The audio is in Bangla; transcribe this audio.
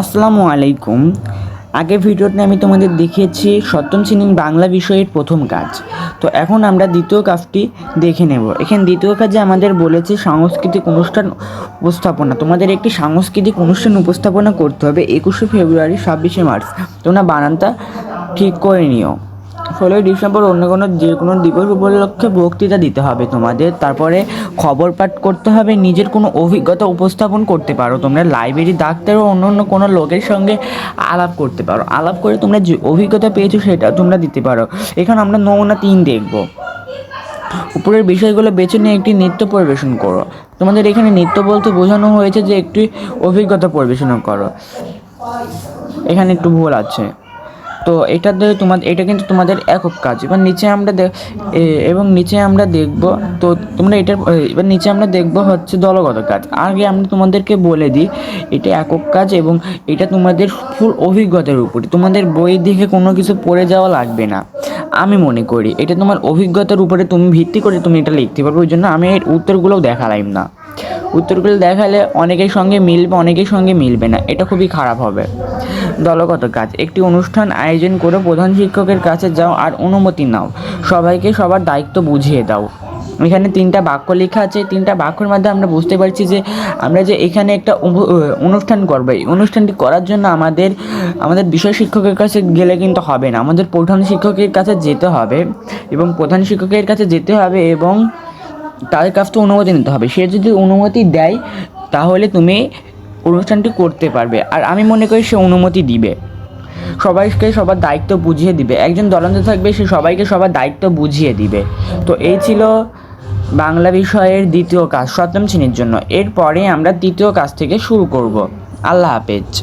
আসসালামু আলাইকুম। আগে ভিডিওতে আমি তোমাদের দেখিয়েছি সপ্তম শ্রেণির বাংলা বিষয়ের প্রথম কাজ। তো এখন আমরা দ্বিতীয় কাজটি দেখে নেব। এখানে দ্বিতীয় কাজে আমাদের বলেছে সাংস্কৃতিক অনুষ্ঠান উপস্থাপনা। তোমাদের একটি সাংস্কৃতিক অনুষ্ঠান উপস্থাপনা করতে হবে একুশে ফেব্রুয়ারি ছাব্বিশে মার্চ। তোমরা বানানটা ঠিক করে নিও। ষোলোই ডিসেম্বর অন্য কোনো যে কোনো দিবস উপলক্ষে বক্তৃতা দিতে হবে তোমাদের। তারপরে খবর পাঠ করতে হবে, নিজের কোনো অভিজ্ঞতা উপস্থাপন করতে পারো। তোমরা লাইব্রেরি ডাক্তার ও অন্য অন্য কোনো লোকের সঙ্গে আলাপ করতে পারো। আলাপ করে তোমরা যে অভিজ্ঞতা পেয়েছ সেটা তোমরা দিতে পারো। এখানে আমরা নমুনা তিন দেখব। উপরের বিষয়গুলো বেছে নিয়ে একটি নৃত্য পরিবেশন করো। তোমাদের এখানে নৃত্য বলতে বোঝানো হয়েছে যে একটি অভিজ্ঞতা পরিবেশন করো। এখানে একটু ভুল আছে। তো এটা দিয়ে তোমাদের এটা কিন্তু তোমাদের একক কাজ। এবার নিচে আমরা এবং নিচে আমরা দেখব, তো তোমরা এটার এবার নিচে আমরা দেখব হচ্ছে দলগত কাজ। আগে আমরা তোমাদেরকে বলে দিই, এটা একক কাজ এবং এটা তোমাদের ফুল অভিজ্ঞতার উপরে। তোমাদের বই দেখে কোনো কিছু পড়ে যাওয়া লাগবে না। আমি মনে করি, এটা তোমার অভিজ্ঞতার উপরে তুমি ভিত্তি করে তুমি এটা লিখতে পারবে, ওই জন্য আমি এর উত্তরগুলোও দেখালাম না। উত্তরগুলো দেখালে অনেকের সঙ্গে মিলবে, অনেকের সঙ্গে মিলবে না। এটা খুবই খারাপ হবে। দলগত কাজ। একটি অনুষ্ঠান আয়োজন করে প্রধান শিক্ষকের কাছে যাও আর অনুমতি নাও। সবাইকে সবার দায়িত্ব বুঝিয়ে দাও। এখানে তিনটা বাক্য লেখা আছে। তিনটা বাক্যের মধ্যে আমরা বুঝতে পারছি যে, আমরা যে এখানে একটা অনুষ্ঠান করব। এই অনুষ্ঠানটি করার জন্য আমাদের আমাদের বিষয় শিক্ষকের কাছে গেলে কিন্তু হবে না। আমাদের প্রধান শিক্ষকের কাছে যেতে হবে এবং প্রধান শিক্ষকের কাছে যেতে হবে এবং তাদের কাছ থেকে অনুমতি নিতে হবে। সে যদি অনুমতি দেয়, তাহলে তুমি অনুষ্ঠানটি করতে পারবে। আর আমি মনে করি সে অনুমতি দিবে। সবাইকে সবার দায়িত্ব বুঝিয়ে দিবে। একজন দলন্ত থাকবে, সে সবাইকে সবার দায়িত্ব বুঝিয়ে দিবে। তো এই ছিল বাংলা বিষয়ের দ্বিতীয় কাজ, সপ্তম শ্রেণির জন্য। এরপরে আমরা তৃতীয় কাজ থেকে শুরু করব। আল্লাহ হাফেজ।